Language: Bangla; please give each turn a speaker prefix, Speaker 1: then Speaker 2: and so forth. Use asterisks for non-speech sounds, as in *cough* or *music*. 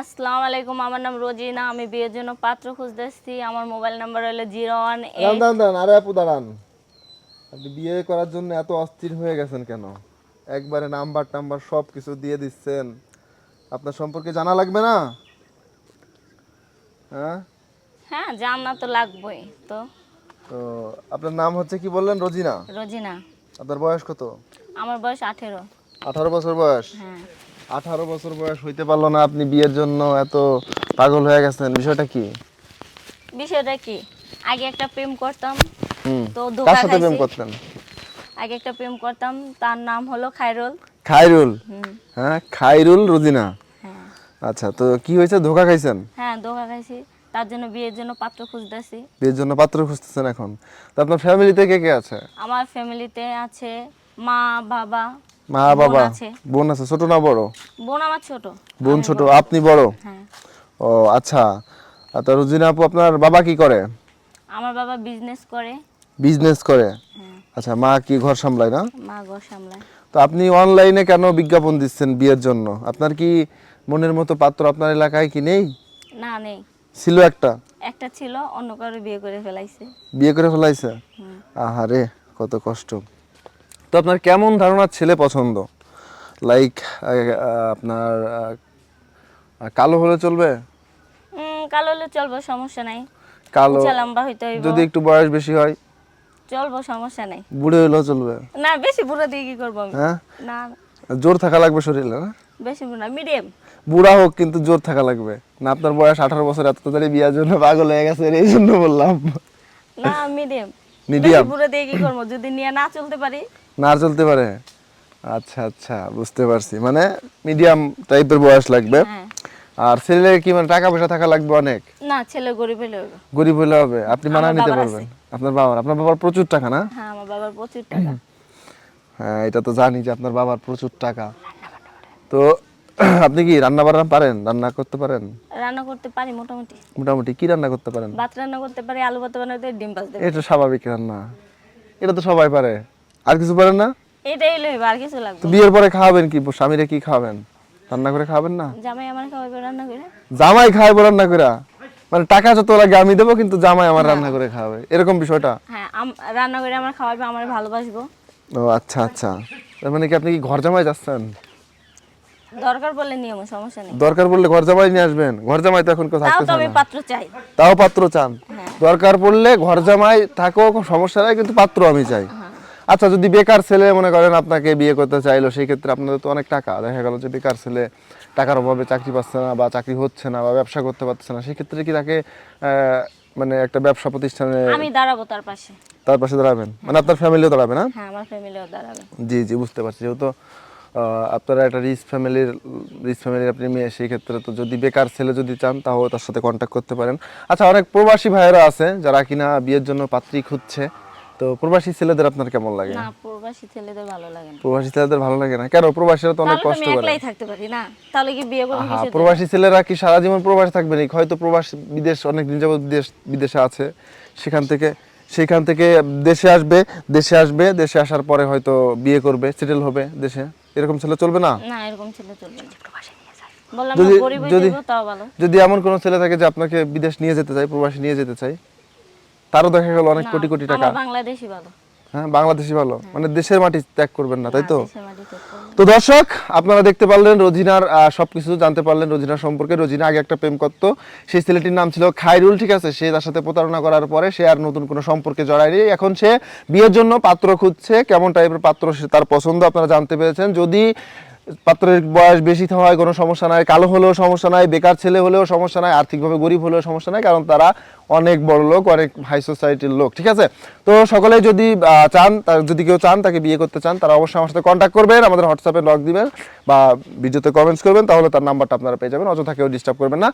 Speaker 1: আসসালামু আলাইকুম আমার নাম রোজিনা আমি বিয়ের জন্য পাত্র খুঁজতেছি। আমার মোবাইল নাম্বার হলো জিরো ওয়ান
Speaker 2: দাঁড়ান দাঁড়ান আরে আপু দাঁড়ান। আপনি বিয়ে করার জন্য এত অস্থির হয়ে গেছেন কেন? একবারে নাম্বার টাম্বার সব কিছু দিয়ে দিচ্ছেন। আপনার সম্পর্কে জানা লাগবে না? হ্যাঁ?
Speaker 1: হ্যাঁ জানা তো লাগবেই তো।
Speaker 2: তো আপনার নাম হচ্ছে কি বললেন রোজিনা?
Speaker 1: রোজিনা।
Speaker 2: আপনার বয়স কত?
Speaker 1: আমার বয়স আঠেরো।
Speaker 2: আঠারো বছর বয়স।
Speaker 1: হ্যাঁ।
Speaker 2: আঠারো বছর বয়স হইতে পারল না আপনি বিয়ের জন্য এত পাগল হয়ে গেছেন। বিষয়টা কি?
Speaker 1: বিষয়টা কি? আগে একটা প্রেম করতাম তো
Speaker 2: কার সাথে প্রেম করতেন?
Speaker 1: আগে একটা প্রেম করতাম তার নাম হলো খায়রুল।
Speaker 2: খাইরুল হ্যাঁ খাইরুল রোজিনা?
Speaker 1: হ্যাঁ।
Speaker 2: আচ্ছা তো কি হয়েছে? ধোকা খাইছেন?
Speaker 1: হ্যাঁ ধোকা খাইছি। তার জন্য বিয়ের জন্য পাত্র খুঁজতেছি।
Speaker 2: বিয়ের জন্য পাত্র খুঁজতেছেন এখন। তো আপনার ফ্যামিলিতে কে কে আছে?
Speaker 1: আমার ফ্যামিলিতে আছে মা বাবা।
Speaker 2: মা বাবা বোন আছে ছোট না বড়?
Speaker 1: বোন আমার ছোট।
Speaker 2: বোন ছোট আপনি বড়?
Speaker 1: হ্যাঁ।
Speaker 2: ও আচ্ছা। তো রুজিনা আপু আপনার বাবা কি করে?
Speaker 1: আমার বাবা বিজনেস করে।
Speaker 2: বিজনেস করে?
Speaker 1: হ্যাঁ।
Speaker 2: আচ্ছা মা কি ঘর সামলায় না?
Speaker 1: মা ঘর সামলায়।
Speaker 2: তো আপনি অনলাইনে কেন বিজ্ঞাপন দিচ্ছেন বিয়ের জন্য? আপনার কি মনের মতো পাত্র আপনার এলাকায় কি নেই?
Speaker 1: না নেই।
Speaker 2: ছিল একটা?
Speaker 1: একটা ছিল অন্য কারও বিয়ে করে ফেলাইছে।
Speaker 2: বিয়ে করে ফেলাইছে। আহারে কত কষ্ট। তো আপনার কেমন ধারণার ছেলে পছন্দ? লাইক আপনার কালো হলে চলবে?
Speaker 1: কালো হলে চলবো সমস্যা নাই।
Speaker 2: কালো
Speaker 1: লম্বা হইতে হইব।
Speaker 2: যদি একটু বয়স বেশি হয়?
Speaker 1: চলবো সমস্যা নাই।
Speaker 2: বুড়ো হলেও চলবে?
Speaker 1: না বেশি বুড়ো দিয়ে কি করব আমি?
Speaker 2: হ্যাঁ?
Speaker 1: না।
Speaker 2: জোর থাকা লাগবে শরীরে না?
Speaker 1: বেশি বুড়ো না মিডিয়াম
Speaker 2: বুড়া হোক কিন্তু জোর থাকা লাগবে। না আপনার বয়স আঠারো বছর এত তাড়াতাড়ি বিয়ার জন্য পাগল হয়ে গেছে এই জন্য বললাম।
Speaker 1: না মিডিয়াম
Speaker 2: মিডিয়াম
Speaker 1: বুড়ো দিয়ে কি করব? যদি নিয়ে না চলতে পারি
Speaker 2: না চলতে পারে। আচ্ছা আচ্ছা বুঝতে পারছি। মানে মিডিয়াম টাইপের বয়স লাগবে।
Speaker 1: হ্যাঁ।
Speaker 2: আর ছেলে কি মানে টাকা পয়সা থাকা লাগবে অনেক?
Speaker 1: না ছেলে গরিব হলে হইব
Speaker 2: গরিব হলে হবে। আপনি মানা নিতে পারবেন। আপনার বাবার? আপনার বাবার প্রচুর টাকা না?
Speaker 1: হ্যাঁ আমার বাবার প্রচুর টাকা।
Speaker 2: হ্যাঁ এটা তো জানি যে আপনার বাবার প্রচুর টাকা। তো *clears throat* আপনি কি রান্না বান্না পারেন? রান্না করতে পারেন?
Speaker 1: রান্না করতে পারি মোটামুটি।
Speaker 2: মোটামুটি কি রান্না করতে পারেন?
Speaker 1: ভাত রান্না করতে পারি আলু ভাত বানাতে ডিম ভাজতে
Speaker 2: এটা স্বাভাবিক রান্না। এটা তো সবাই পারে। আর কিছু পারেন না?
Speaker 1: এটাই লইব আর কিছু লাগবে
Speaker 2: বিয়ের পরে খাওয়াবেন কি? স্বামীরে কি খাওয়াবেন? রান্না করে খাওয়াবেন না?
Speaker 1: জামাই আমার খাওয়াবে রান্না করে।
Speaker 2: জামাই খাওয়াবো রান্না করে। মানে টাকা যত লাগে আমি দেবো কিন্তু জামাই আমার রান্না করে খাওয়াবে। এরকম বিষয়টা?
Speaker 1: হ্যাঁ রান্না করে আমার খাওয়াবে আমার ভালোবাসবো।
Speaker 2: ও আচ্ছা আচ্ছা। তার মানে কি আপনি কি ঘর জামাই যাচ্ছেন?
Speaker 1: দরকার বললে নিয়ম সমস্যা নেই।
Speaker 2: দরকার পড়লে ঘর জামাই নিয়ে আসবেন? ঘর জামাই তো এখন কেউ
Speaker 1: তাও
Speaker 2: থাকতে
Speaker 1: আমি পাত্র চাই।
Speaker 2: তাও পাত্র চান?
Speaker 1: হ্যাঁ।
Speaker 2: দরকার পড়লে ঘর জামাই থাকো কোনো সমস্যা নাই কিন্তু পাত্র আমি চাই। আচ্ছা যদি বেকার ছেলে মনে করেন আপনাকে বিয়ে করতে চাইলো সেই ক্ষেত্রে আপনাদের তো অনেক টাকা। দেখা গেল যে বেকার ছেলে টাকার অভাবে চাকরি পাচ্ছে না বা চাকরি হচ্ছে না বা ব্যবসা করতে পারছে না সেই ক্ষেত্রে কি তাকে মানে একটা ব্যবসা প্রতিষ্ঠানে
Speaker 1: আমি দাঁড়াবো তার পাশে।
Speaker 2: তার পাশে দাঁড়াবেন? মানে আপনার ফ্যামিলিও দাঁড়াবে না?
Speaker 1: হ্যাঁ আমার ফ্যামিলিও দাঁড়াবে।
Speaker 2: জি জি বুঝতে পারছি। যেহেতু আপনারা একটা রিচ ফ্যামিলির রিচ ফ্যামিলির আপনি মেয়ে সেই ক্ষেত্রে তো যদি বেকার ছেলে যদি চান তাহলে তার সাথে কন্ট্যাক্ট করতে পারেন। আচ্ছা অনেক প্রবাসী ভাইয়েরা আছে যারা কিনা বিয়ের জন্য পাত্রী খুঁজছে। তো প্রবাসী ছেলেদের আপনার কেমন লাগে?
Speaker 1: না প্রবাসী ছেলেদের ভালো লাগে না।
Speaker 2: প্রবাসী ছেলেদের ভালো লাগে না? কেন? প্রবাসীরা তো অনেক কষ্ট
Speaker 1: আমি
Speaker 2: করে।
Speaker 1: একলাই থাকতে পারি না। তাহলে কি বিয়ে করব কিসের
Speaker 2: প্রবাসী ছেলেরা কি সারা জীবন প্রবাসী থাকবে না হয়তো প্রবাস বিদেশ অনেক দিন যাবত বিদেশ বিদেশে আছে। সেখান থেকে সেখান থেকে দেশে আসবে দেশে আসবে দেশে আসার পরে হয়তো বিয়ে করবে সেটেল হবে দেশে। এরকম ছেলে চলবে না?
Speaker 1: না এরকম ছেলে চলবে না। বললাম গরিব হয়ে যাব তাও ভালো।
Speaker 2: যদি এমন কোনো ছেলে থাকে যে আপনাকে বিদেশ নিয়ে যেতে চাই প্রবাসী নিয়ে যেতে চায় তারও দেখা গেল অনেক কোটি কোটি টাকা।
Speaker 1: বাংলাদেশি ভালো।
Speaker 2: হ্যাঁ বাংলাদেশি ভালো। মানে দেশের মাটি ত্যাগ করবেন না তাই তো?
Speaker 1: করব।
Speaker 2: তো দর্শক আপনারা দেখতে পারলেন রোজিনার সবকিছু জানতে পারলেন রোজিনার সম্পর্কে। রোজিনা আগে একটা প্রেম করত। সেই ছেলেটির নাম ছিল খাইরুল ঠিক আছে? সে তার সাথে প্রতারণা করার পরে সে আর নতুন কোনো সম্পর্কে জড়ায়নি এখন সে বিয়ের জন্য পাত্র খুঁজছে। কেমন টাইপের পাত্র সে তার পছন্দ আপনারা জানতে পেরেছেন। যদি পাত্রের বয়স বেশি হয় কোনো সমস্যা নাই, কালো হলেও সমস্যা নাই, বেকার ছেলে হলেও সমস্যা নাই, আর্থিকভাবে গরিব হলেও সমস্যা নাই, কারণ তারা অনেক বড় লোক, অনেক হাই সোসাইটির লোক, ঠিক আছে? তো সকলে যদি চান যদি কেউ চান, তাকে বিয়ে করতে চান, তারা অবশ্যই আমার সাথে কন্ট্যাক্ট করবেন, আমাদের হোয়াটসঅ্যাপে লক দিবেন বা ভিডিওতে কমেন্টস করবেন, তাহলে তার নাম্বারটা আপনারা পেয়ে যাবেন, অযথা কেউ ডিস্টার্ব করবেন না।